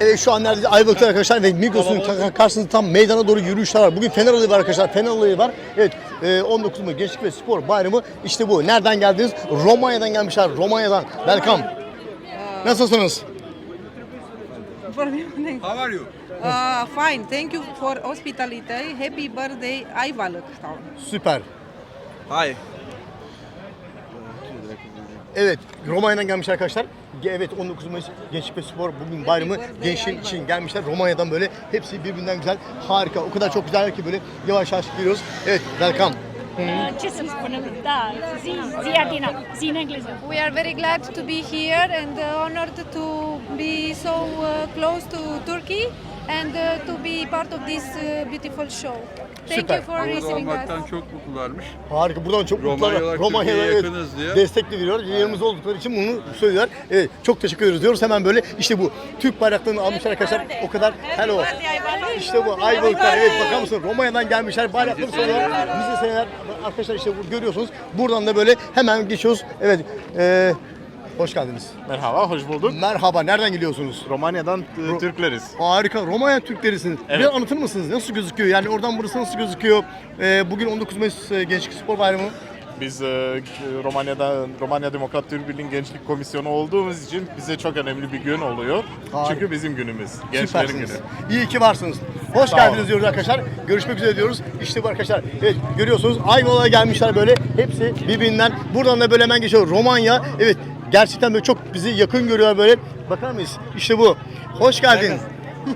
Evet şu an neredeyiz? Ayvalık'ta arkadaşlar ve Migros'un ka- karşısında tam meydana doğru yürüyüşler var. Bugün Fener olayı var arkadaşlar. Fener olayı var. Evet e, 19 Mayıs Gençlik ve Spor Bayramı işte bu. Nereden geldiniz? Romanya'dan gelmişler. Romanya'dan. Welcome. Nasılsınız? How are you? Uh, fine, thank you for hospitality. Happy birthday, Ayvalık town. Süper. Hi. Evet, Romanya'dan gelmiş arkadaşlar. Evet 19 Mayıs Gençlik ve Spor bugün bayramı gençliğin için gelmişler. Romanya'dan böyle hepsi birbirinden güzel, harika. O kadar çok güzel ki böyle yavaş yavaş geliyoruz. Evet, welcome. Ce să spunem? Da, zi, zi Adina, zi în engleză. We are very glad to be here and uh, honored to be so uh, close to Turkey and uh, to be part of this uh, beautiful show. Thank Süper. you for Burada receiving olmaktan us. çok mutlularmış. Harika. Buradan çok mutlular. Romanya'ya Türkiye'ye evet, yakınız diye. destek de veriyorlar. Yanımızda oldukları için bunu söylüyorlar. Evet, çok teşekkür ederiz diyoruz. Hemen böyle işte bu Türk bayraklarını almışlar arkadaşlar. O kadar hello. İşte bu Ayvalıklar. Evet bakar mısın? Romanya'dan gelmişler. Bayrakları söylüyorlar. Biz de seneler arkadaşlar işte bu görüyorsunuz. Buradan da böyle hemen geçiyoruz. Evet. eee hoş geldiniz. Merhaba, hoş bulduk. Merhaba. Nereden geliyorsunuz? Romanya'dan e, Türkleriz. Harika. Romanya Türklerisiniz. Evet. Biraz anlatır mısınız? Nasıl gözüküyor? Yani oradan burası nasıl gözüküyor? Ee, bugün 19 Mayıs e, Gençlik Spor Bayramı. Biz e, Romanya'da Romanya Demokrat Türk Birliği Gençlik Komisyonu olduğumuz için bize çok önemli bir gün oluyor. Harika. Çünkü bizim günümüz, gençlerin Süpersiniz. günü. İyi ki varsınız. Hoş Sağ geldiniz olun. diyoruz arkadaşlar. Görüşmek üzere diyoruz. İşte bu arkadaşlar. Evet görüyorsunuz aynı olaya gelmişler böyle. Hepsi birbirinden. Buradan da böyle hemen geçiyor. Romanya. Evet gerçekten böyle çok bizi yakın görüyorlar böyle. Bakar mıyız? İşte bu. Hoş geldin.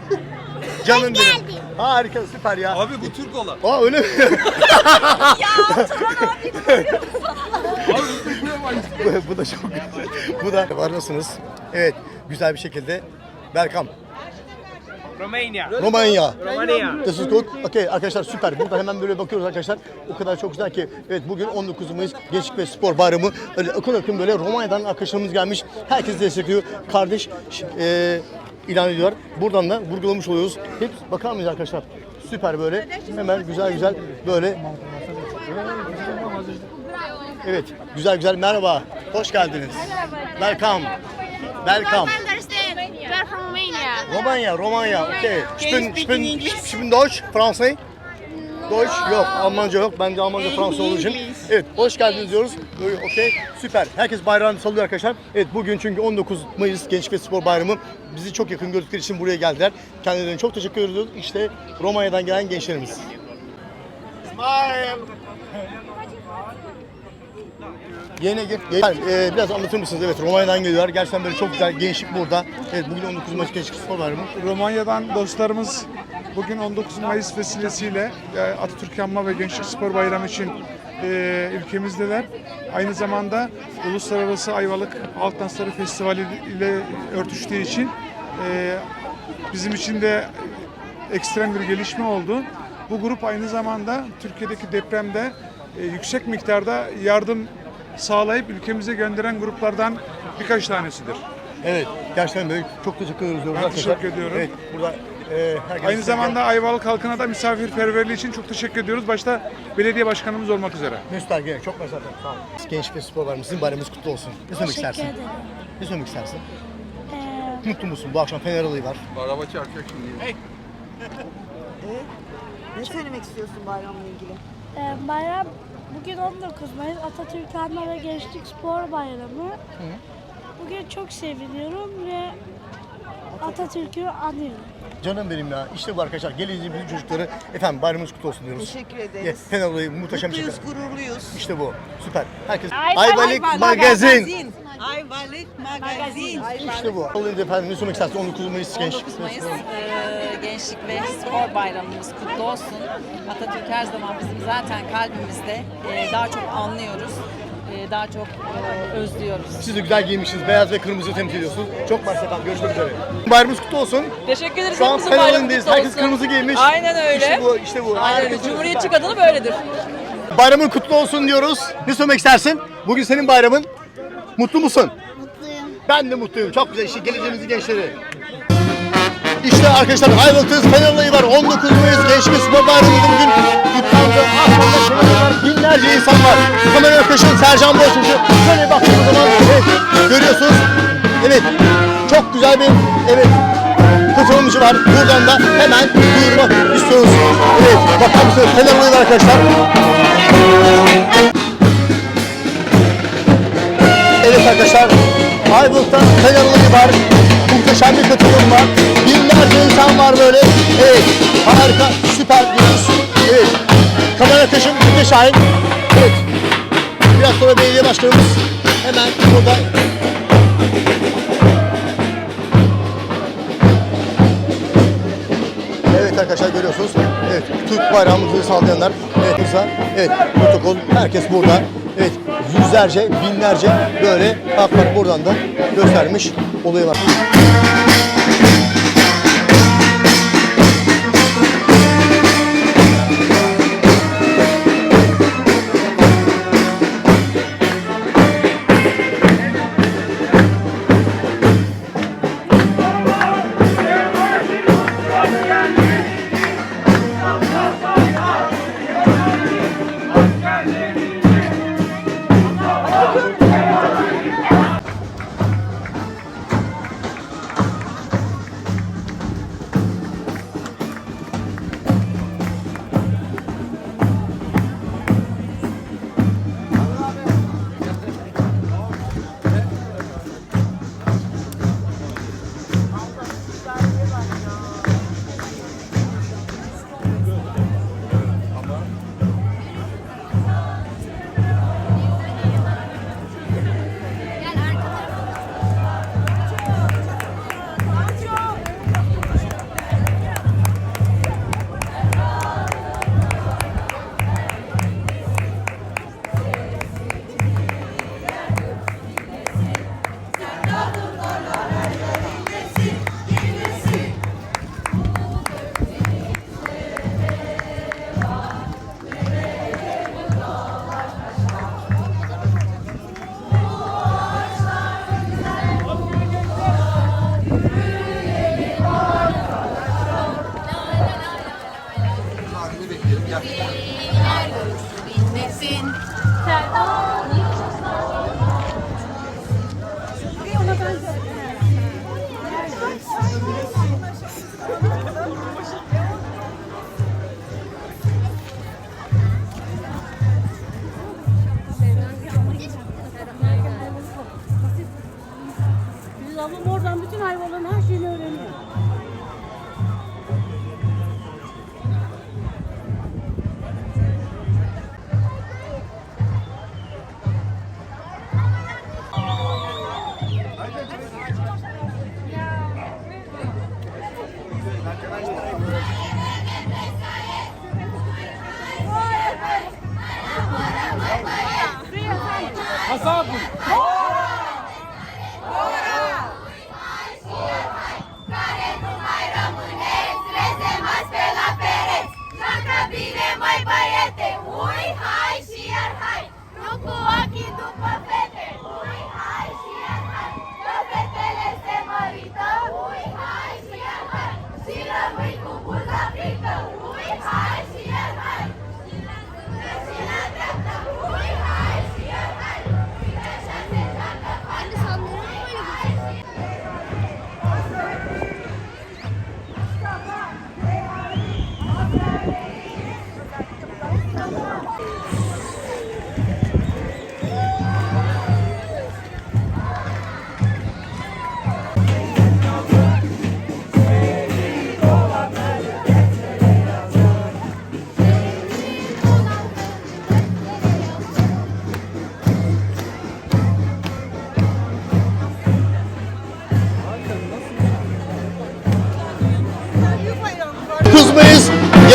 Canım benim. Harika süper ya. Abi bu Türk olan. Aa öyle mi? bu, bu da çok güzel. Bu da var nasılsınız? Evet güzel bir şekilde. Welcome. Romania. Romanya. Romania. This is good. Okay arkadaşlar süper. Burada hemen böyle bakıyoruz arkadaşlar. O kadar çok güzel ki. Evet bugün 19 Mayıs Gençlik ve Spor Bayramı. Öyle akın akın böyle Romanya'dan arkadaşlarımız gelmiş. Herkes destekliyor. Kardeş e, ilan ediyorlar. Buradan da vurgulamış oluyoruz. Hep bakar mıyız arkadaşlar? Süper böyle. Hemen güzel güzel böyle. Evet güzel güzel merhaba. Hoş geldiniz. Welcome. Welcome. understand. Romanya, Romanya. Okay. Spin, spin, spin Deutsch, Fransız. Deutsch yok, Almanca yok. Ben de Almanca Fransız olduğu için. Evet, hoş geldiniz diyoruz. Okey, süper. Herkes bayrağını sallıyor arkadaşlar. Evet, bugün çünkü 19 Mayıs Gençlik ve Spor Bayramı. Bizi çok yakın gördükleri için buraya geldiler. Kendilerine çok teşekkür ediyoruz. İşte Romanya'dan gelen gençlerimiz. Yine gir. Yani, e, biraz anlatır mısınız? Evet Romanya'dan geliyorlar. Gerçekten böyle çok güzel gençlik burada. Evet bugün 19 Mayıs Gençlik Spor Bayramı. Romanya'dan dostlarımız bugün 19 Mayıs vesilesiyle e, Atatürk Yanma ve Gençlik Spor Bayramı için e, ülkemizdeler. Aynı zamanda Uluslararası Ayvalık Halk Dansları Festivali ile örtüştüğü için e, bizim için de ekstrem bir gelişme oldu. Bu grup aynı zamanda Türkiye'deki depremde e, yüksek miktarda yardım sağlayıp ülkemize gönderen gruplardan birkaç tanesidir. Evet gerçekten böyle çok teşekkür ediyoruz. Ben arkadaşlar. teşekkür ediyorum. Evet burada e, herkese Aynı zamanda Ayvalık halkına da misafirperverliği için çok teşekkür ediyoruz. Başta belediye başkanımız olmak üzere. Ergen'e çok. Sağ olun. Genç ve spor bayramı. Sizin bayramınız kutlu olsun. Ne söylemek Teşekkür istersin? ederim. Ne söylemek istersin? Ee, Mutlu musun? Bu akşam Fener olayı var. Araba çarpacak şimdi. Ne söylemek istiyorsun bayramla ilgili? e, bayram bugün 19 Mayıs Atatürk Anma ve Gençlik Spor Bayramı. Bugün çok seviniyorum ve Atatürk'ü anıyorum. Canım benim ya. İşte bu arkadaşlar. Geleceğin bütün çocukları efendim bayramınız kutlu olsun diyoruz. Teşekkür ederiz. Fener olayı muhteşem bir. Mutluyuz, gururluyuz. İşte bu. Süper. Herkes Ayvalık Ayvalık Magazin. Ayvalık Magazin. İşte bu. Olayı efendim ne söylemek istersin? 19 Mayıs Genç. 19 Mayıs e, Gençlik ve Spor Bayramımız kutlu olsun. Atatürk her zaman bizim zaten kalbimizde. E, daha çok anlıyoruz. E, daha çok e, özlüyoruz. Siz de güzel giymişsiniz. Beyaz ve kırmızı temsil ediyorsunuz. Çok mersi efendim. Görüşmek üzere. Bayramınız kutlu olsun. Teşekkür ederiz. Şu an Hepimizin bayramı kutlu Herkes olsun. kırmızı giymiş. Aynen öyle. İşte bu. işte bu. Aynen öyle. Cumhuriyetçi kadını böyledir. Bayramın kutlu olsun diyoruz. Ne söylemek istersin? Bugün senin bayramın. Mutlu musun? Mutluyum. Ben de mutluyum. Çok güzel işte geleceğimizin gençleri. İşte arkadaşlar Ayvalık'tayız. Fener olayı var. 19 Mayıs Gençlik Spor Bayramı'nda bugün kutlandı. Var. Binlerce insan var. Kamera arkadaşım Sercan Boğaziçi. Şöyle baktığımız zaman evet görüyorsunuz. Evet çok güzel bir evet bayramımız var. Buradan da hemen duyurmak istiyoruz. Evet, bakar mısınız? Fener olayı var arkadaşlar. Arkadaşlar, Ayvalık'ta Fener olayı var. Muhteşem bir katılım var. Binlerce insan var böyle. Evet, harika, süper. Evet, kamera taşım Mete Şahin. Evet, biraz sonra belediye başkanımız hemen burada Evet arkadaşlar görüyorsunuz. Evet Türk bayrağımızı sağlayanlar. Evet. Evet protokol. Herkes burada. Evet yüzlerce, binlerce böyle bak bak buradan da göstermiş oluyorlar.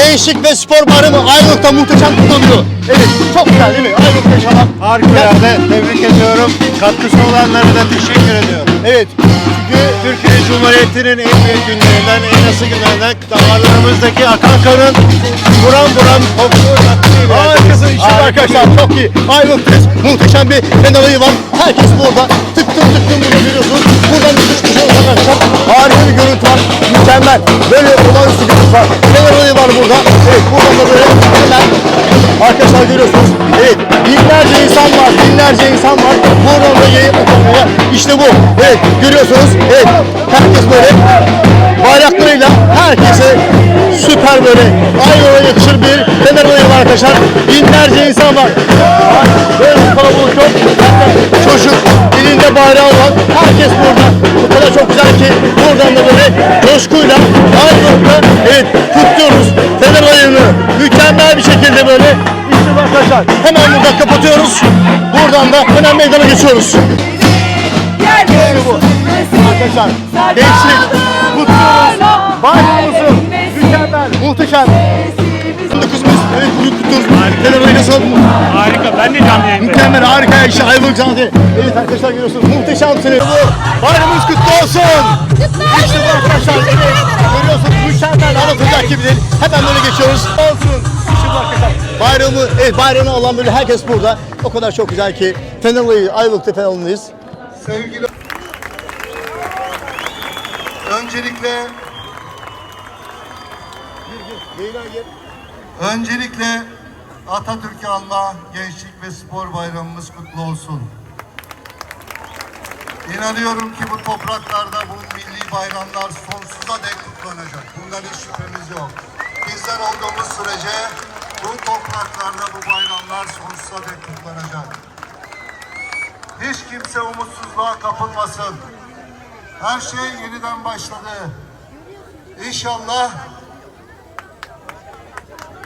Gençlik ve Spor Bayramı Ayvalık'ta muhteşem kutlanıyor. Evet çok güzel değil mi? Ayvalık'ta yaşamak. Harikulade. Tebrik ediyorum. Katkısı olanlara da teşekkür ediyorum. Evet. Çünkü Türkiye Cumhuriyeti'nin en büyük günlerinden, en asıl günlerinden damarlarımızdaki akan kanın buram buram takdirde. Harikasın işte arkadaşlar çok iyi. Ayvalık'tayız. Muhteşem bir fener ayı var. Herkes burada. Tıktım tıktım burada görüyorsunuz. Buradan bir kuşu arkadaşlar. Harika bir görüntü var. Mükemmel. Böyle olağanüstü bir görüntü var. Fener ayı var burada. Evet görüyorsunuz. Evet herkes böyle bayraklarıyla de böyle Ayvalık'a yakışır bir Fener olayı var arkadaşlar. Binlerce insan var. Böyle kalabalık yok. Hatta çocuk elinde bayrağı olan herkes burada. Bu kadar çok güzel ki buradan da böyle coşkuyla Ayvalık'ta evet kutluyoruz Fener olayını. Mükemmel bir şekilde böyle işte arkadaşlar hemen burada kapatıyoruz. Buradan da Fener Meydan'a geçiyoruz. İşte bu. Arkadaşlar gençlik kutluyoruz. Bayramımızı mükemmel, muhteşem. 19 Mayıs evet bugün kutluyoruz. Fener olayı nasıl? Harika. Ben de canlı yayındayım. Mükemmel, harika işte Ayvalık Canlı. Evet arkadaşlar görüyorsunuz muhteşemsiniz. Bayramımız kutlu olsun. İşte bu arkadaşlar evet görüyorsunuz mükemmel anlatılacak gibi değil. Hemen böyle geçiyoruz. Olsun. İşte bu arkadaşlar. Bayramı, evet bayramı olan böyle herkes burada. O kadar çok güzel ki Fenerli'yi Ayvalık'ta Fenerli'yiz. Sevgili Öncelikle Öncelikle Atatürk'ü anma Gençlik ve Spor Bayramımız kutlu olsun. İnanıyorum ki bu topraklarda bu milli bayramlar sonsuza dek kutlanacak. Bundan hiç şüphemiz yok. Bizler olduğumuz sürece bu topraklarda bu bayramlar sonsuza dek kutlanacak. Hiç kimse umutsuzluğa kapılmasın. Her şey yeniden başladı. İnşallah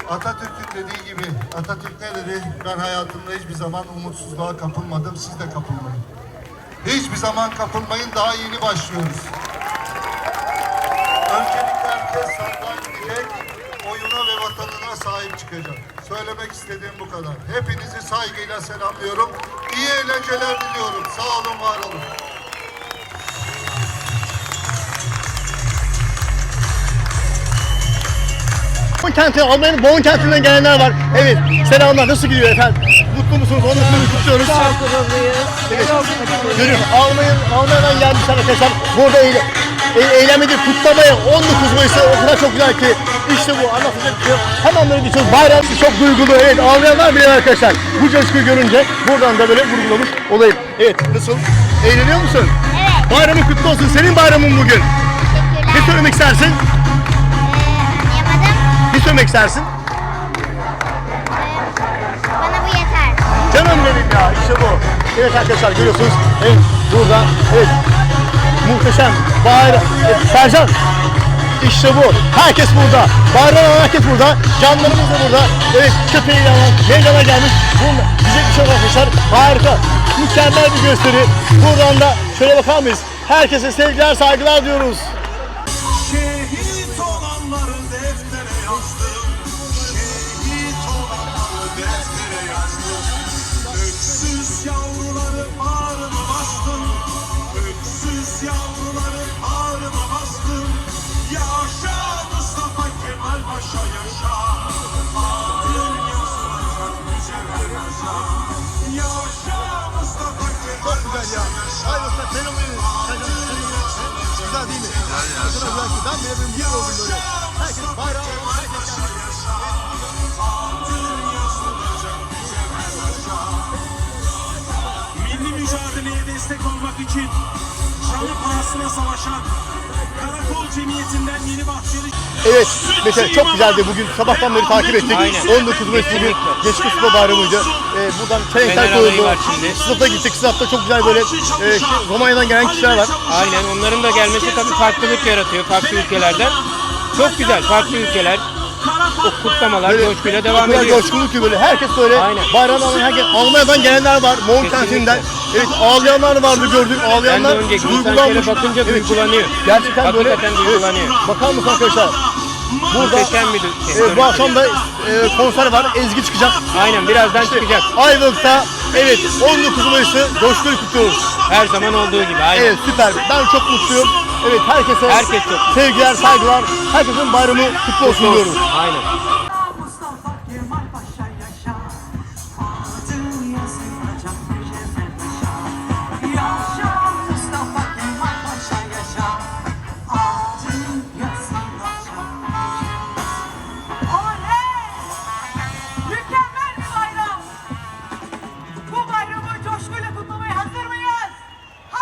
Atatürk'ün dediği gibi, Atatürk ne dedi? Ben hayatımda hiçbir zaman umutsuzluğa kapılmadım, siz de kapılmayın. Hiçbir zaman kapılmayın, daha yeni başlıyoruz. Öncelikle herkes sandığa gidecek, oyuna ve vatanına sahip çıkacak. Söylemek istediğim bu kadar. Hepinizi saygıyla selamlıyorum. İyi eğlenceler diliyorum. Sağ olun, var olun. Bon kenti, Almanya'nın Bon kentinden gelenler var. Evet, selamlar. Nasıl gidiyor efendim? Mutlu musunuz? Onu mutluluğunu kutluyoruz. Evet. Görüyorum. Almanya, Almanya'dan gelmişler arkadaşlar. Burada eyle, e, eğlenmedi, kutlamaya 19 Mayıs'ta o kadar çok güzel ki. İşte bu anlatacak bir şey yok. Hemen böyle geçiyoruz. Bayram çok duygulu. Evet, ağlayanlar bile arkadaşlar. Bu coşkuyu görünce buradan da böyle vurgulamış olayım. Evet, nasıl? Eğleniyor musun? Evet. Bayramın kutlu olsun. Senin bayramın bugün. Ne söylemek istersin? Söylemek istersin? Bana bu yeter. Canım benim ya işte bu. Evet arkadaşlar görüyorsunuz. Evet burada evet muhteşem bayram. Evet, Sercan işte bu. Herkes burada. Bayram alan herkes burada. Canlarımız da burada. Evet köpeği alan meydana gelmiş. Bunda bize bir şey yok arkadaşlar. Harika. Mükemmel bir gösteri. Buradan da şöyle bakar mıyız? Herkese sevgiler saygılar diyoruz. Kemal Paşa yaşa. Güzel değil mi? Güzel ya. Ben bile bir mutlu oldum böyle. Herkes bayram, herkes Milli mücadeleye destek olmak için canı pahasına savaşan Karakol Cemiyeti'nden Yeni Bahçeli Evet, mesela çok güzeldi. Bugün sabahtan beri takip ettik. Aynen. 19 Mayıs bugün Gençlik Spor Bayramı'ydı. Ee, buradan çelenkler koyuldu. Sınıfta gittik. Sınıfta çok güzel böyle e, Romanya'dan gelen kişiler var. Aynen. Onların da gelmesi tabii farklılık yaratıyor farklı ülkelerden. Çok güzel. Farklı ülkeler. O kutlamalar Böyle coşkuyla o devam kadar ediyor. coşkunluk ki böyle. Herkes böyle Aynen. bayram alan herkes. Almanya'dan gelenler var. Mont kentinden. Evet ağlayanlar vardı gördük. Ben de Ağlayanlar önce duygulanmış. bakınca Evet, duygulanıyor. Gerçekten böyle. Hakikaten duygulanıyor. Evet. Bakar mısın arkadaşlar? Burada Muhteşem bir şey. e, bu akşam da e, konser var. Ezgi çıkacak. Aynen birazdan çıkacak. Ayvalık'ta evet 19 Mayıs'ı coşkuyla kutluyoruz. Her zaman olduğu gibi. Aynen. Evet süper. Ben çok mutluyum. Evet herkese Herkes çok sevgiler, saygılar. Herkesin bayramı kutlu olsun diyoruz. Aynen.